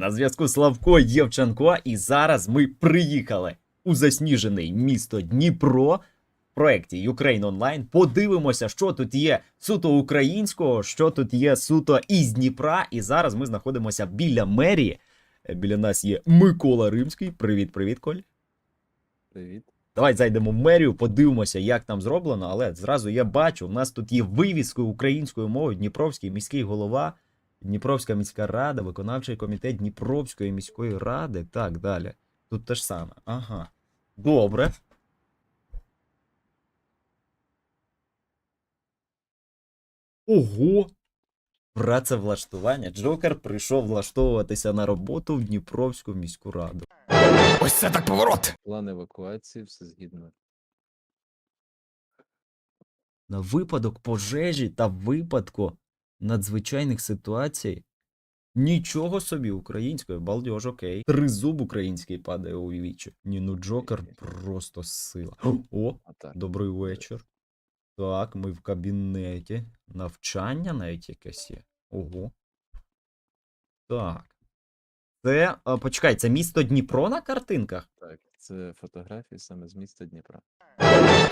На зв'язку Славко Євченко, і зараз ми приїхали у засніжений місто Дніпро в проєкті Ukraine Online. Подивимося, що тут є суто українського, що тут є суто із Дніпра. І зараз ми знаходимося біля мерії. Е, Біля нас є Микола Римський. Привіт, привіт, Коль. Привіт. Давай зайдемо в мерію, подивимося, як там зроблено. Але зразу я бачу, в нас тут є вивіскою українською мовою Дніпровський міський голова, Дніпровська міська рада, виконавчий комітет Дніпровської міської ради. Так далі. Тут те ж саме. Ага. Добре. Ого! Працевлаштування. Джокер прийшов влаштовуватися на роботу в Дніпровську міську раду. Ось це так поворот. План евакуації, все згідно. На випадок пожежі та випадку надзвичайних ситуацій. Нічого собі українською, балдеж, окей. Тризуб український падає у вічі. Ні, ну Джокер просто сила. О, добрий вечір. Так, ми в кабінеті. Навчання навіть якесь є. Ого. Так. Це. А, почекай, це місто Дніпро на картинках? Так, це фотографії саме з міста Дніпра.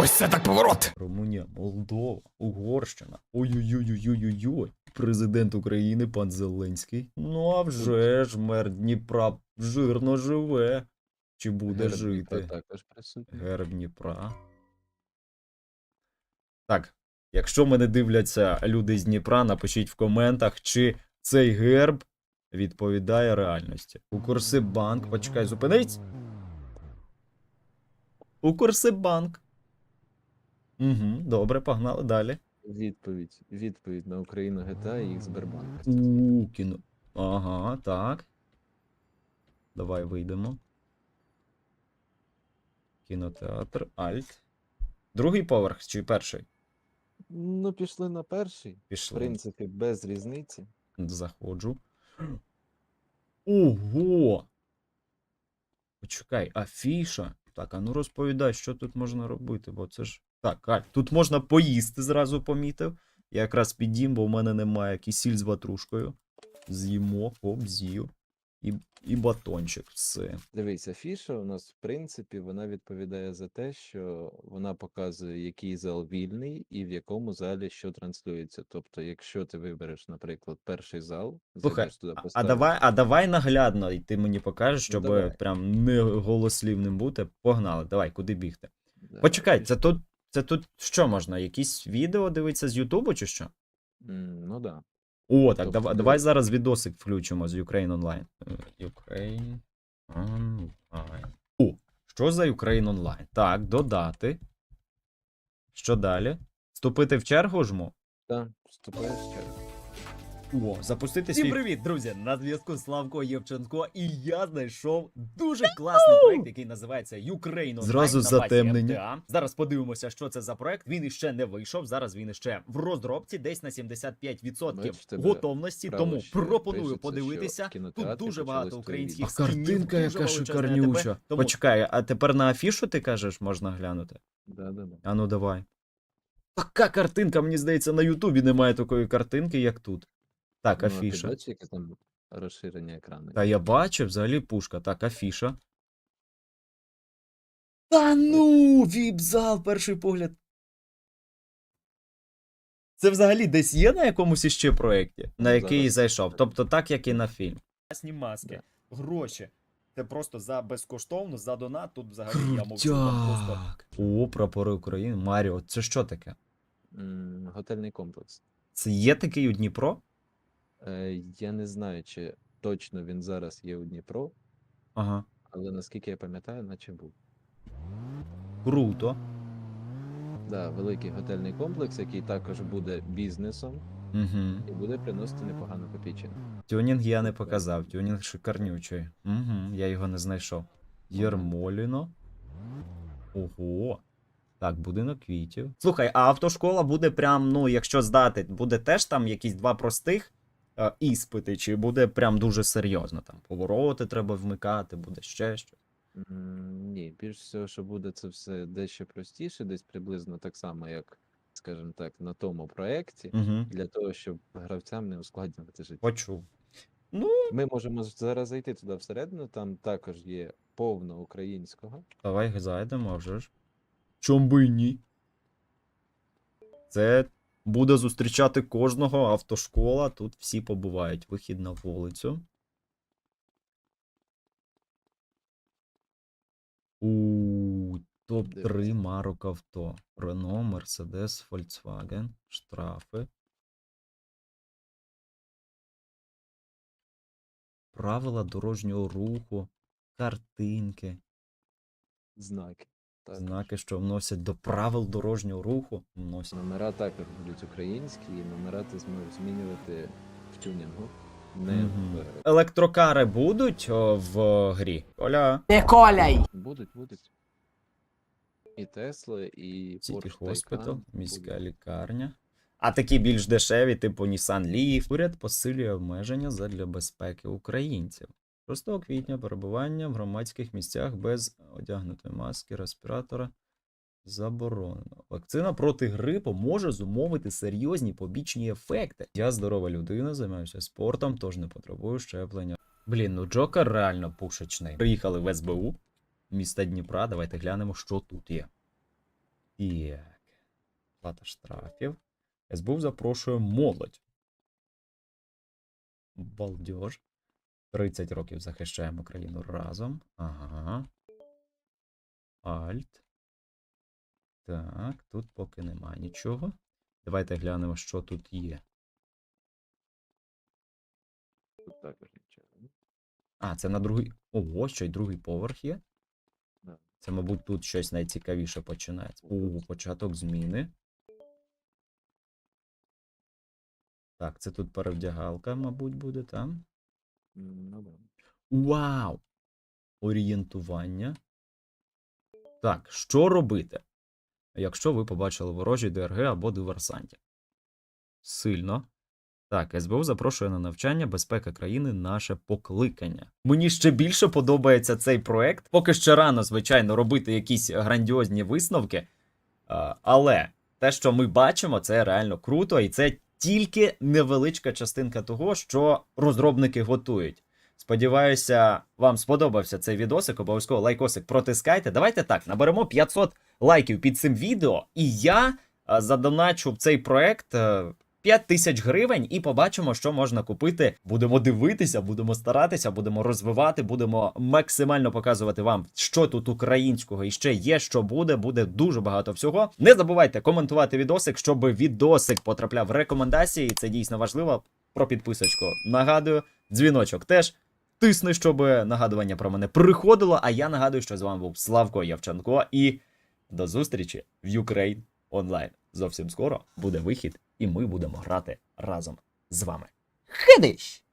Ось це так поворот. Румунія, Молдова, Угорщина. Ой-ой-ой-ой-ой-ой. Президент України пан Зеленський. Ну а вже ж мер Дніпра жирно живе. Чи буде Герб Дніпра жити? також присутній. Герб Дніпра. Так. Якщо мене дивляться люди з Дніпра, напишіть в коментах, чи цей герб відповідає реальності. Укрсибанк, почекай, зупинись. Укрсибанк. Угу, добре, погнали далі. Відповідь. Відповідь на Україну GTA і їх Сбербанк. У кіно. Ага, так. Давай вийдемо. Кінотеатр, Альт. Другий поверх чи перший? Ну, пішли на перший. В принципі, без різниці. Заходжу. Ого! Почекай, афіша. Так, а ну розповідай, що тут можна робити, бо це ж. Так, Аль, тут можна поїсти, зразу помітив. Я якраз підім, бо в мене немає кисіль з ватрушкою. З'їмо, хоп, з'їв. І, і батончик. Все. Дивись, афіша у нас, в принципі, вона відповідає за те, що вона показує, який зал вільний і в якому залі що транслюється. Тобто, якщо ти вибереш, наприклад, перший зал, Слухай, туди, а, а давай, а давай наглядно, і ти мені покажеш, щоб Ну, давай. прям не голослівним бути. Погнали, давай, куди бігти. Да, Почекай, це тут, це тут що можна? Якісь відео дивитися з Ютубу чи що? М, Ну. Да. О, так, Тобто давай, давай зараз відосик включимо з Ukraine Online. Е, Ukraine Online. О, що за Ukraine Online? Так, додати. Що далі? Вступити в чергу жму? Так, вступаєш в чергу. О, запустити Всім привіт, друзі! На зв'язку Славко Євченко, і я знайшов дуже класний проект, який називається Ukraine Зразу на затемнення. Зараз подивимося, що це за проект. Він іще не вийшов. Зараз він іще в розробці, десь на 75% Бачиш, готовності. Тому пропоную пишеться, подивитися. Тут дуже багато українських А картинка дуже яка шикарнюча. Тому... Почекай, а тепер на афішу ти кажеш, можна глянути? Да, да, да. А ну давай. Така картинка, мені здається, на Ютубі немає такої картинки, як тут. Так, Ну, а ти афіша. бачиш, яке там розширення екрану? Та я бачив, взагалі пушка. Так, афіша. Та ну, віп-зал, перший погляд. Це взагалі десь є на якомусь іще проєкті, на який Зараз. зайшов. Тобто так, як і на фільм. Власні маски, Да. гроші. Це просто за безкоштовно, за донат. Тут взагалі я мовчу. там просто. Крутяк. О, прапори України. Маріо, це що таке? М, Готельний комплекс. Це є такий у Дніпро? Е, я не знаю, чи точно він зараз є у Дніпро, Ага. але наскільки я пам'ятаю, наче був. Круто. Да, великий готельний комплекс, який також буде бізнесом Угу. і буде приносити непогану копійчину. Тюнінг я не показав, тюнінг шикарнючий. Угу, я його не знайшов. Єрмоліно. Ого. Так, будинок квітів. Слухай, а автошкола буде прям, ну, якщо здати, буде теж там якісь два простих іспити, чи буде прям дуже серйозно там. Повороти треба вмикати, буде ще щось. Ні, більш всього, що буде це все дещо простіше, десь приблизно так само, як, скажімо так, на тому проєкті, Угу. для того, щоб гравцям не ускладнювати життя. Почув. Ну, Ми можемо зараз зайти туди всередину, там також є повно українського. давай зайдемо, а вже ж. Чом би ні? Це буде зустрічати кожного автошкола. Тут всі побувають. Вихід на вулицю. У топ-3 марок авто. Renault, Mercedes, Volkswagen. Штрафи. Правила дорожнього руху, картинки, Знаки. Також. знаки, що вносять до правил дорожнього руху. Вносять. Номера також будуть українські, і номера ти зможеш змінювати в тюнінгу. Не Мгм. в... Електрокари будуть о, в грі. Оля. Николяй! Будуть, будуть. І Тесла, і Сіті Porsche Хоспітал, міська будуть. лікарня. А такі більш дешеві, типу Nissan Leaf. Уряд посилює обмеження задля безпеки українців. 6 квітня перебування в громадських місцях без одягнутої маски, респіратора заборонено. Вакцина проти грипу може зумовити серйозні побічні ефекти. Я здорова людина, займаюся спортом, тож не потребую щеплення. Блін, ну Джокер реально пушечний. Приїхали в СБУ міста Дніпра. Давайте глянемо, що тут є. Так. Плата штрафів. СБУ запрошує молодь. Балдеж. 30 років захищаємо країну разом. Ага. Альт. Так, тут поки нема нічого. Давайте глянемо, що тут є. Тут також нічого. А, це на другий. Ого, ще й другий поверх є. Да. Це, мабуть, тут щось найцікавіше починається. У, початок зміни. Так, це тут перевдягалка, мабуть, буде там. М, Ну. Вау! Орієнтування. Так, що робити, якщо ви побачили ворожі ДРГ або диверсантів? Сильно. Так, СБУ запрошує на навчання безпека країни наше покликання. Мені ще більше подобається цей проект. Поки ще рано, звичайно, робити якісь грандіозні висновки. Але те, що ми бачимо, це реально круто, і це тільки невеличка частинка того, що розробники готують. Сподіваюся, вам сподобався цей відосик. Обов'язково лайкосик протискайте. Давайте так, наберемо 500 лайків під цим відео, і я а, задоначу в цей проект е, 5 тисяч гривень і побачимо, що можна купити. Будемо дивитися, будемо старатися, будемо розвивати, будемо максимально показувати вам, що тут українського і ще є, що буде. Буде дуже багато всього. Не забувайте коментувати відосик, щоб відосик потрапляв в рекомендації. Це дійсно важливо. Про підписочку нагадую, дзвіночок теж. Тисни, щоб нагадування про мене приходило. А я нагадую, що з вами був Славко Явченко. І до зустрічі в Ukraine онлайн. Зовсім скоро буде вихід, і ми будемо грати разом з вами. Хидиш!